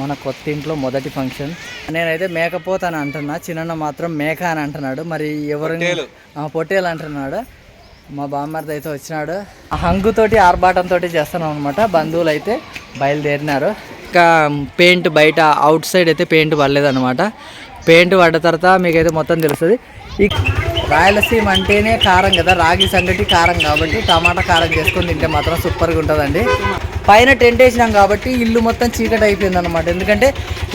మన కొత్త ఇంట్లో మొదటి ఫంక్షన్. నేనైతే మేకపోత అని అంటున్నా. చిన్న మాత్రం మేక అని అంటున్నాడు. మరి ఎవరు పొట్టేలు. అంటున్నాడు. మా బామ్మర్ది అయితే వచ్చినాడు. ఆ హంగుతోటి ఆర్భాటంతో చేస్తున్నాం అనమాట బంధువులు అయితే బయలుదేరినారు. ఇంకా పెయింట్ బయట అవుట్ సైడ్ అయితే పెయింట్ పడలేదన్నమాట. పెయింట్ పడ్డ తర్వాత మీకైతే మొత్తం తెలుస్తుంది. ఈ రాయలసీమ అంటేనే కారం కదా. రాగి సంగటి కారం కాబట్టి టమాటా కారం చేసుకొని తింటే మాత్రం సూపర్గా ఉంటుందండి. పైన టెంట్ వేసినాం కాబట్టి ఇల్లు మొత్తం చీకటి అయిపోయింది అనమాట ఎందుకంటే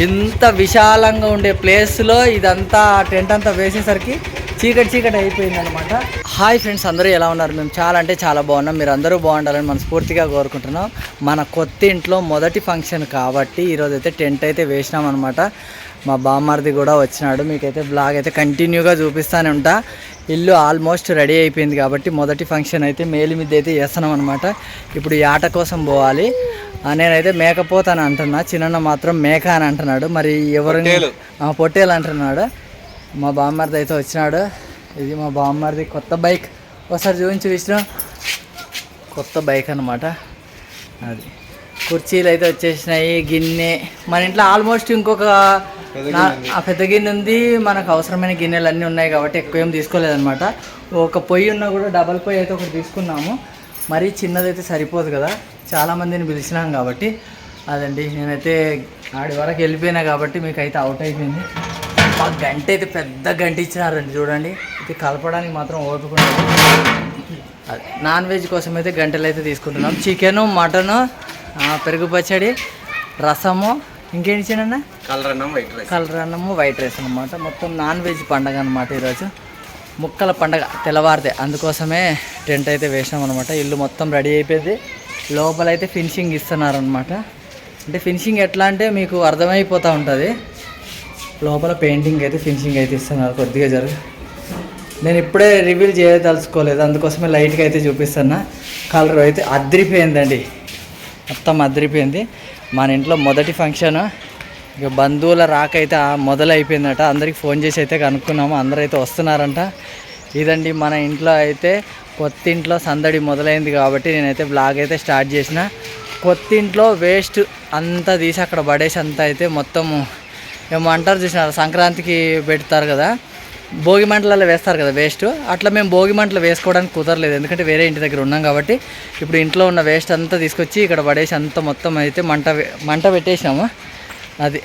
ఇంత విశాలంగా ఉండే ప్లేస్లో ఇదంతా టెంట్ అంతా వేసేసరికి చీకటి చీకటి అయిపోయింది అనమాట హాయ్ ఫ్రెండ్స్ అందరూ ఎలా ఉన్నారు? మేము చాలా అంటే చాలా బాగున్నాం. మీరు అందరూ బాగుండాలని మనస్ఫూర్తిగా కోరుకుంటున్నాం. మన కొత్త ఇంట్లో మొదటి ఫంక్షన్ కాబట్టి ఈరోజు అయితే టెంట్ అయితే వేసినాం అనమాట మా బామ్మారిది కూడా వచ్చినాడు. మీకైతే బ్లాగ్ అయితే కంటిన్యూగా చూపిస్తూనే ఉంటా. ఇల్లు ఆల్మోస్ట్ రెడీ అయిపోయింది కాబట్టి మొదటి ఫంక్షన్ అయితే మేలి మీద అయితే చేస్తున్నాం అనమాట ఇప్పుడు ఈ ఆట కోసం పోవాలి. నేనైతే మేకపోతాను అంటున్నా. చిన్న మాత్రం మేక అని అంటున్నాడు. మరి ఎవరు పొట్టేలు. అంటున్నాడు. మా బామ్మర్ది అయితే వచ్చినాడు. ఇది మా బామ్మర్ది కొత్త బైక్. ఒకసారి చూపించి విష్ణు. కొత్త బైక్ అనమాట అది. కుర్చీలు అయితే వచ్చేసినాయి గిన్నె. మన ఇంట్లో ఆల్మోస్ట్ ఇంకొక పెద్ద గిన్నె ఉంది. మనకు అవసరమైన గిన్నెలు అన్నీ ఉన్నాయి కాబట్టి ఎక్కువ ఏం తీసుకోలేదన్నమాట. ఒక పొయ్యి ఉన్నా కూడా డబల్ పొయ్యి అయితే ఒకటి తీసుకున్నాము. మరీ చిన్నదైతే సరిపోదు కదా. చాలామందిని పిలిచినాం కాబట్టి. అదండి నేనైతే ఆడి వరకు వెళ్ళిపోయినా కాబట్టి మీకు అయితే అవుట్ అయిపోయింది. మా గంట అయితే పెద్ద గంట ఇచ్చినారండి చూడండి. ఇది కలపడానికి మాత్రం ఓపిక నాన్ వెజ్ కోసం అయితే గంటలు అయితే తీసుకుంటున్నాం. చికెను మటను పెరుగు పచ్చడి రసము ఇంకేంటి చిన్న కలర్ అన్నం వైట్ రైస్. కలర్ అన్నము వైట్ రైస్ అనమాట మొత్తం నాన్ వెజ్ పండగ అనమాట ఈరోజు. ముక్కల పండగ తెల్లవారితే. అందుకోసమే టెంట్ అయితే వేసినాం అనమాట ఇల్లు మొత్తం రెడీ అయిపోయింది. లోపలైతే ఫినిషింగ్ ఇస్తున్నారనమాట అంటే ఫినిషింగ్ ఎట్లా అంటే మీకు అర్థమైపోతూ ఉంటుంది. లోపల పెయింటింగ్ అయితే ఫినిషింగ్ అయితే ఇస్తున్నారు కొద్దిగా జరుగు నేను ఇప్పుడే రివీల్ చేయదలుచుకోలేదు. అందుకోసమే లైట్గా అయితే చూపిస్తున్నా. కలర్ అయితే అద్దరిపోయిందండి మొత్తం అదిరిపోయింది. మన ఇంట్లో మొదటి ఫంక్షన్ ఇక బంధువుల రాక అయితే మొదలైపోయిందట. అందరికి ఫోన్ చేసి అయితే కనుక్కున్నాము. అందరూ అయితే వస్తున్నారంట. ఇదండి మన ఇంట్లో అయితే కొత్త ఇంట్లో సందడి మొదలైంది కాబట్టి నేనైతే బ్లాగ్ అయితే స్టార్ట్ చేసిన. కొత్త ఇంట్లో వేస్ట్ అంతా తీసి అక్కడ పడేసి అంతా అయితే మొత్తము ఏమో అంటారు చూసినారు? సంక్రాంతికి పెడతారు కదా? భోగి మంటలలో వేస్తారు కదా వేస్ట్. అట్లా మేము భోగి మంటలు వేసుకోవడానికి కుదరలేదు. ఎందుకంటే వేరే ఇంటి దగ్గర ఉన్నాం కాబట్టి ఇప్పుడు ఇంట్లో ఉన్న వేస్ట్ అంతా తీసుకొచ్చి ఇక్కడ పడేసి అంత మొత్తం అయితే మంట మంట పెట్టేసినాము. అది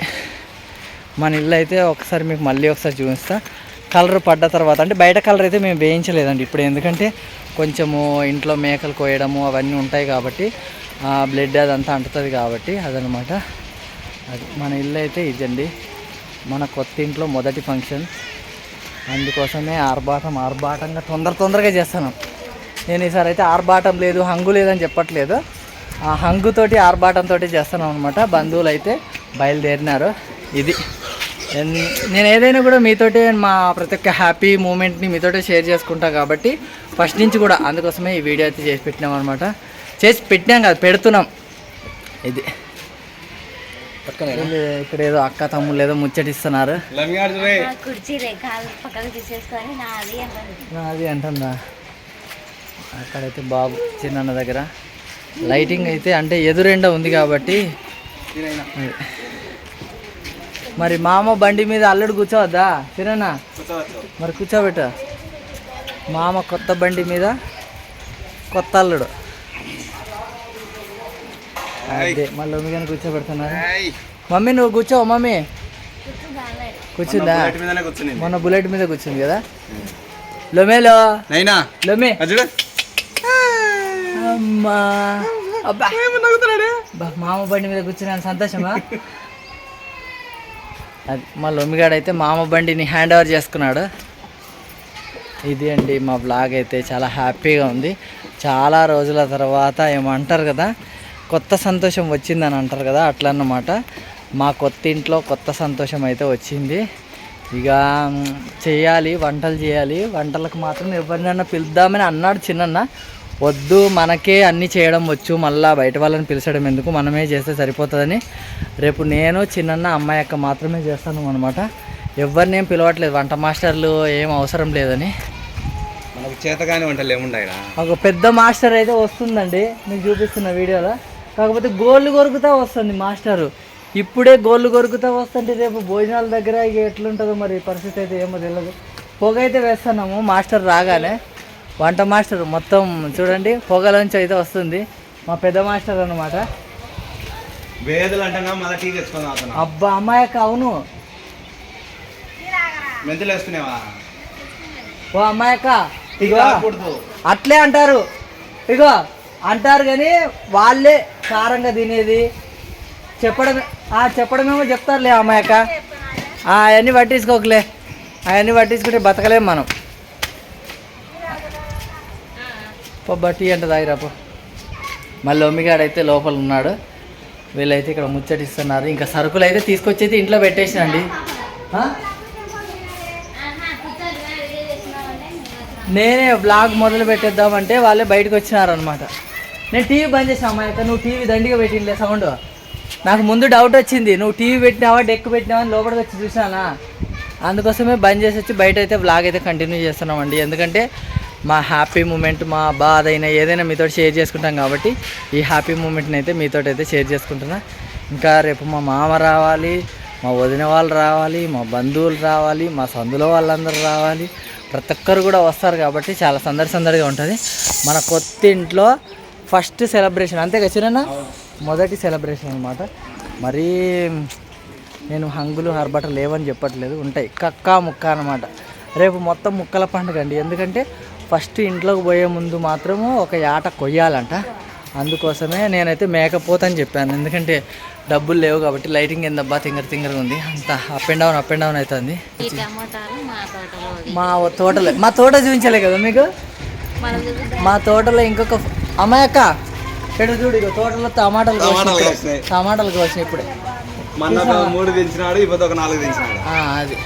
మన ఇల్లు అయితే ఒకసారి మీకు మళ్ళీ ఒకసారి చూపిస్తా. కలర్ పడ్డ తర్వాత అంటే బయట కలర్ అయితే మేము వేయించలేదండి ఇప్పుడు. ఎందుకంటే కొంచెము ఇంట్లో మేకలు కోయడము అవన్నీ ఉంటాయి కాబట్టి బ్లడ్ అదంతా అంటుతుంది కాబట్టి అదనమాట. అది మన ఇల్లు అయితే ఇదండి. మన కొత్త ఇంట్లో మొదటి ఫంక్షన్. అందుకోసమే ఆర్భాటం ఆర్భాటంగా తొందర తొందరగా చేస్తాను. నేను ఈసారి అయితే ఆర్భాటం లేదు హంగు లేదని చెప్పట్లేదు. ఆ హంగుతోటి ఆర్భాటంతో చేస్తున్నాం అనమాట బంధువులు అయితే బయలుదేరినారు. ఇది. ఎన్- నేను ఏదైనా కూడా మీతోటే మా ప్రతి ఒక్క హ్యాపీ మూమెంట్ని మీతోటే షేర్ చేసుకుంటా కాబట్టి ఫస్ట్ నుంచి కూడా అందుకోసమే ఈ వీడియో అయితే చేసి పెట్టినాం అనమాట చేసి పెట్టినాం కాదు పెడుతున్నాం. ఇది. ఇక్కడ ఏదో అక్క తమ్ముళ్ళు ఏదో ముచ్చటిస్తున్నారు. నాది అంటుందా? అక్కడైతే బాబు చిన్న దగ్గర. లైటింగ్ అయితే అంటే ఎదురెండ ఉంది కాబట్టి. మరి మామ బండి మీద అల్లుడు కూర్చోవద్దా? చిన్న మరి కూర్చోబెట్టు. మామ కొత్త బండి మీద కొత్త అల్లుడు. అదే మళ్ళీ ఉమిగాని కూర్చోబెడుతున్నారు మమ్మీ నువ్వు కూర్చోవు మమ్మీ. కూర్చుందా? మీదనే కూర్చుని మొన్న బుల్లెట్ మీద కూర్చుంది కదా? లొమేలో? నైనా? లొమే. అమ్మా. అబ్బా. అబ్బా, మామ బండి మీద కూర్చున్నాను సంతోషమా? అది మా లొమ్మిగాడు అయితే మామ బండిని హ్యాండ్ ఓవర్ చేసుకున్నాడు. ఇది అండి మా బ్లాగ్ అయితే చాలా హ్యాపీగా ఉంది. చాలా రోజుల తర్వాత ఏమంటారు కదా? కొత్త సంతోషం వచ్చిందని అంటారు కదా అట్లా అన్నమాట. మా కొత్త ఇంట్లో కొత్త సంతోషం అయితే వచ్చింది. ఇక చేయాలి వంటలు చేయాలి. వంటలకు మాత్రం ఎవరినైనా పిలుద్దామని అన్నాడు చిన్నన్న. వద్దు మనకే అన్నీ చేయడం వచ్చు. మళ్ళీ బయట వాళ్ళని పిలిచడం ఎందుకు? మనమే చేస్తే సరిపోతుందని. రేపు నేను చిన్నన్న అమ్మాయి అక్క మాత్రమే చేస్తాను అనమాట ఎవరిని ఏం పిలవట్లేదు. వంట మాస్టర్లు ఏం అవసరం లేదని. మనకు చేతగాని వంటలు ఏముండయిరా? ఒక పెద్ద మాస్టర్ అయితే వస్తుందండి. మీకు చూపిస్తున్న వీడియోలో. కాకపోతే గోళ్ళు కొరుకుతా వస్తుంది మాస్టరు. ఇప్పుడే గోళ్ళు కొరుకుతా వస్తుంటే రేపు భోజనాల దగ్గర ఇక ఎట్లుంటుందో మరి పరిస్థితి అయితే ఏమో తెలియదు పొగ అయితే వేస్తున్నాము మాస్టర్ రాగానే. వంట మాస్టర్ మొత్తం చూడండి పొగలోంచి అయితే వస్తుంది. మా పెద్ద మాస్టర్ అనమాట అబ్బా అమ్మాయక్క అవును. ఓ అమ్మాయక్క ఇగో. అట్లే అంటారు. ఇగో అంటారు కానీ వాళ్ళే కారంగా తినేది. చెప్పడం చెప్పడమేమో చెప్తారులే అమ్మాయక్క అవన్నీ పట్టించుకోకలే. అవన్నీ పట్టించుకుంటే బతకలేం మనం. పబ్బా టీ అంటే తాగిరాపో మళ్ళీ ఒమ్మిగాడైతే లోపల ఉన్నాడు. వీళ్ళైతే ఇక్కడ ముచ్చటిస్తున్నారు. ఇంకా సరుకులు అయితే తీసుకొచ్చేది ఇంట్లో పెట్టేసినండి నేనే బ్లాగ్ మొదలు పెట్టేద్దామంటే వాళ్ళే బయటకు వచ్చినారనమాట నేను టీవీ బంద్ చేసాను అమ్మాయి అయితే నువ్వు టీవీ దండిగా పెట్టిండే సౌండ్. నాకు ముందు డౌట్ వచ్చింది. నువ్వు టీవీ పెట్టినావా డెక్ పెట్టినావా అని లోపలికి వచ్చి చూసానా అందుకోసమే బంద్ చేసి వచ్చి బయట అయితే బ్లాగ్ అయితే కంటిన్యూ చేస్తున్నామండి. ఎందుకంటే మా హ్యాపీ మూమెంట్ మా బాధ అయినా ఏదైనా మీతో షేర్ చేసుకుంటాం కాబట్టి ఈ హ్యాపీ మూమెంట్ని అయితే మీతో అయితే షేర్ చేసుకుంటున్నా. ఇంకా రేపు మా మామ రావాలి మా వదిన వాళ్ళు రావాలి మా బంధువులు రావాలి మా సందులో వాళ్ళందరూ రావాలి. ప్రతి ఒక్కరు కూడా వస్తారు కాబట్టి చాలా సందడి సందడిగా ఉంటుంది. మన కొత్త ఇంట్లో ఫస్ట్ సెలబ్రేషన్. అంతే కదా మొదటి సెలబ్రేషన్ అనమాట మరీ నేను హంగులు హర్బట లేవని చెప్పట్లేదు. ఉంటాయి. కక్క ముక్క అనమాట రేపు మొత్తం ముక్కల పండుగ అండి. ఎందుకంటే ఫస్ట్ ఇంట్లోకి పోయే ముందు మాత్రము ఒక యాట కొయ్యాలంట. అందుకోసమే నేనైతే మేకపోతని చెప్పాను. ఎందుకంటే డబ్బులు లేవు కాబట్టి లైటింగ్ ఏందబ్బా తింగర తింగరగా ఉంది. అంత up and down up and down అవుతుంది మా తోటలో మా తోట చూపించలే కదా మీకు? మా తోటలో ఇంకొక అమ్మాయి అక్క ఇక్కడ చూడు ఇక తోటలో టమాటాలు టమాటాలు. టమాటాలు కోసినాయి ఇప్పుడే. ఒక మూడు దించినాడు ఇప్పుడు ఒక నాలుగు ఆ, అది.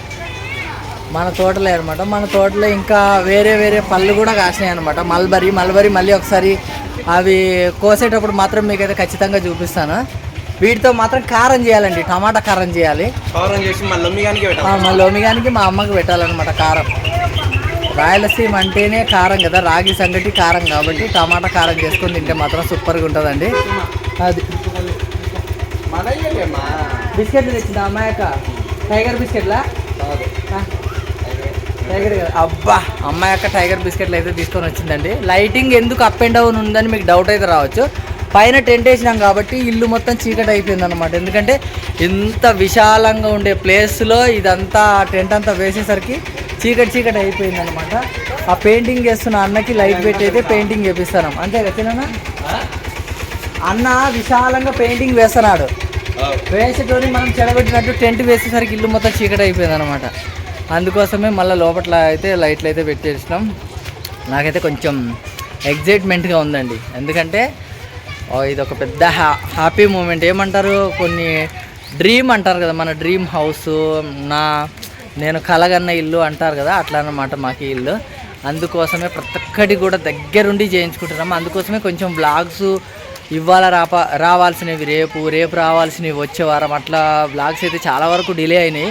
మన తోటలే అనమాట మన తోటలో ఇంకా వేరే వేరే పళ్ళు కూడా కాసినాయి అనమాట మల్బరీ మల్బరీ మళ్ళీ ఒకసారి అవి కోసేటప్పుడు మాత్రం మీకైతే ఖచ్చితంగా చూపిస్తాను. వీటితో మాత్రం కారం చేయాలండి టమాటా కారం చేయాలి. పౌరం చేసి మళ్ళీ మా అమ్మకి పెట్టాలన్నమాట కారం. రాయలసీమ అంటేనే కారం కదా రాగి సంగటి కారం కాబట్టి టమాటా కారం చేసుకొని తింటే మాత్రం సూపర్గా ఉంటుందండి. అది. బిస్కెట్లు తెచ్చింది అమ్మాయక టైగర్ బిస్కెట్లా? టైగర్. అబ్బా! అమ్మాయి యొక్క టైగర్ బిస్కెట్లు అయితే తీసుకొని వచ్చిందండి. లైటింగ్ ఎందుకు అప్ అండ్ డౌన్ ఉందని మీకు డౌట్ అయితే రావచ్చు. పైన టెంట్ వేసినాం కాబట్టి ఇల్లు మొత్తం చీకటి అయిపోయింది అనమాట ఎందుకంటే ఇంత విశాలంగా ఉండే ప్లేస్లో ఇదంతా టెంట్ అంతా వేసేసరికి చీకటి చీకటి అయిపోయింది అనమాట ఆ పెయింటింగ్ చేస్తున్న అన్నకి లైట్ పెట్టి అయితే పెయింటింగ్ చేపిస్తాను. అంతే కదా అన్న విశాలంగా పెయింటింగ్ వేస్తున్నాడు. వేసేటోని మనం చెడగొట్టినట్టు టెంట్ వేసేసరికి ఇల్లు మొత్తం చీకటి అయిపోయింది అనమాట అందుకోసమే మళ్ళీ లోపల అయితే లైట్లు అయితే పెట్టేసినాం. నాకైతే కొంచెం ఎగ్జైట్మెంట్గా ఉందండి. ఎందుకంటే ఇది ఒక పెద్ద హ్యా హ్యాపీ మూమెంట్. ఏమంటారు? కొన్ని డ్రీమ్ అంటారు కదా మన డ్రీమ్ హౌస్ నా నేను కలగన్న ఇల్లు అంటారు కదా అట్లా అన్నమాట మాకు ఇల్లు. అందుకోసమే ప్రతి ఒక్కటి కూడా దగ్గరుండి చేయించుకుంటున్నాము. అందుకోసమే కొంచెం బ్లాగ్స్ ఇవాళ రాప రావాల్సినవి రేపు రేపు రావాల్సినవి వచ్చే వారం. అట్లా బ్లాగ్స్ అయితే చాలా వరకు డిలే అయినాయి.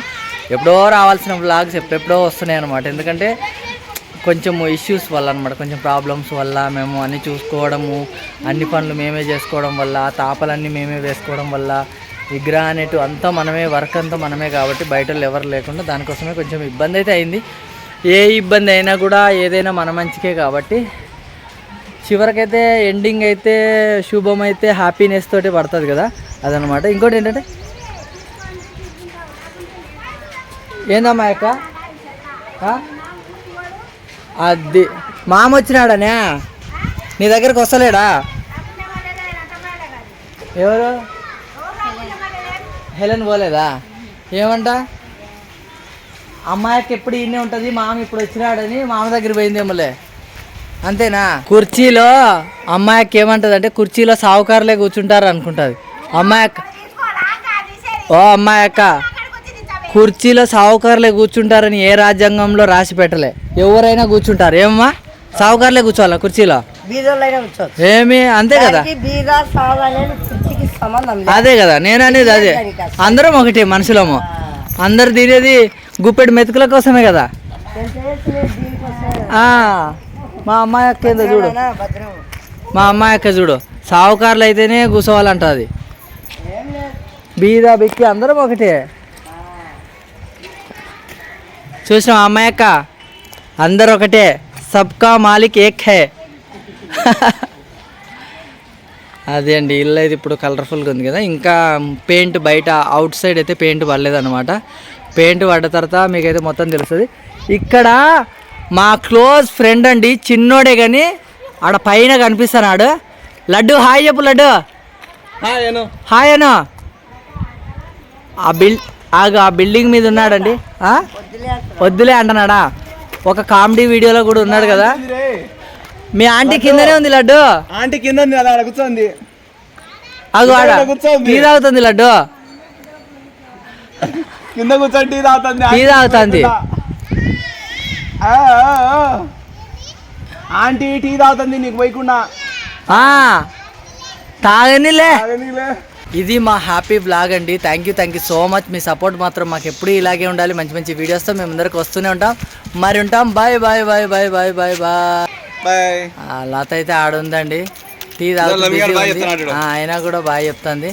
ఎప్పుడో రావాల్సిన బ్లాగ్స్ ఎప్పుడెప్పుడో వస్తున్నాయి అనమాట ఎందుకంటే కొంచెం ఇష్యూస్ వల్ల అనమాట కొంచెం ప్రాబ్లమ్స్ వల్ల మేము అన్నీ చూసుకోవడము అన్ని పనులు మేమే చేసుకోవడం వల్ల తాపలన్నీ మేమే వేసుకోవడం వల్ల ఈ గ్రానైట్ అంతా మనమే వర్క్ అంతా మనమే కాబట్టి బయట ఎవరు లేకుండా దానికోసమే కొంచెం ఇబ్బంది అయితే అయింది. ఏ ఇబ్బంది అయినా కూడా ఏదైనా మన మంచికే కాబట్టి చివరికైతే ఎండింగ్ అయితే శుభం అయితే హ్యాపీనెస్ తోటి పడుతుంది కదా అదనమాట. ఇంకోటి ఏంటంటే ఏందమ్మా యొక్క అది మామ వచ్చినాడనే నీ దగ్గరకు వస్తలేడా? ఎవరు? హెలెన్ పోలేదా? ఏమంట? అమ్మాయికి ఎప్పుడు ఇన్నే ఉంటుంది మామ ఇప్పుడు వచ్చినాడని మామ దగ్గర పోయిందేమోలే. అంతేనా? కుర్చీలో అమ్మాయికి ఏమంటది అంటే కుర్చీలో సావుకారులే కూర్చుంటారు అనుకుంటుంది. అమ్మాయి ఓ అమ్మాయి అక్క కుర్చీలో సావుకారులే కూర్చుంటారని ఏ రాజ్యాంగంలో రాసి పెట్టలే. ఎవరైనా కూర్చుంటారు. ఏమమ్మా సావుకారులే కూర్చోవాలా కుర్చీలో? ఏమి? అంతే కదా. అదే కదా నేను అనేది అదే. అందరం ఒకటే మనుషులము. అందరు తినేది గుప్పెడు మెతుకుల కోసమే కదా. మా అమ్మాయి అక్క ఏందో చూడు. మా అమ్మాయి అక్క చూడు. సావుకారులు అయితేనే కూర్చోవాలంటది ఏం లేదు. బీదా బిక్కి అందరం ఒకటే. చూసినాం అమ్మాయి అక్క? అందరు ఒకటే సబ్కా మాలిక్ ఏక్ హే. అదే అండి ఇల్లు అయితే ఇప్పుడు కలర్ఫుల్గా ఉంది కదా. ఇంకా పెయింట్ బయట అవుట్ సైడ్ అయితే పెయింట్ పడలేదన్నమాట. పెయింట్ పడ్డ తర్వాత మీకైతే మొత్తం తెలుస్తుంది. ఇక్కడ మా క్లోజ్ ఫ్రెండ్ అండి చిన్నోడే కానీ ఆడ పైన కనిపిస్తున్నాడు. లడ్డు హాయ్ చెప్పు లడ్డు. హాయ్ అను. ఆ బిల్ ఆగు ఆ బిల్డింగ్ మీద ఉన్నాడండి. ఆ? వద్దులే అంటున్నాడా. ఒక కామెడీ వీడియోలో కూడా ఉన్నాడు కదా. మీ ఆంటీ కిందనే ఉంది లడ్డు. ఆంటీ కింద ఉంది అలా కూర్చోంది. అగు ఆడ. కూర్చోంది. టీ తాగుతుంది లడ్డు. కింద కూర్చొని టీ తాగుతుంది టీ తాగుతుంది. ఆ, ఆ, ఆ. ఆంటీ టీ తాగుతుంది నీకు పోయకుండా. ఆ, తాగనిలే. తాగనీలే. ఇది మా హ్యాపీ బ్లాగ్ అండి. Thank you thank you so much me support మాత్రం మాకు ఎప్పుడు ఇలాగే ఉండాలి. మంచి మంచి వీడియోస్తో మేము అందరికి వస్తూనే ఉంటాం. మరి ఉంటాం. Bye bye bye bye bye bye bye Latha అయితే ఆడుందండి. టీ తాగుతుంది అయినా కూడా బాగా చెప్తుంది.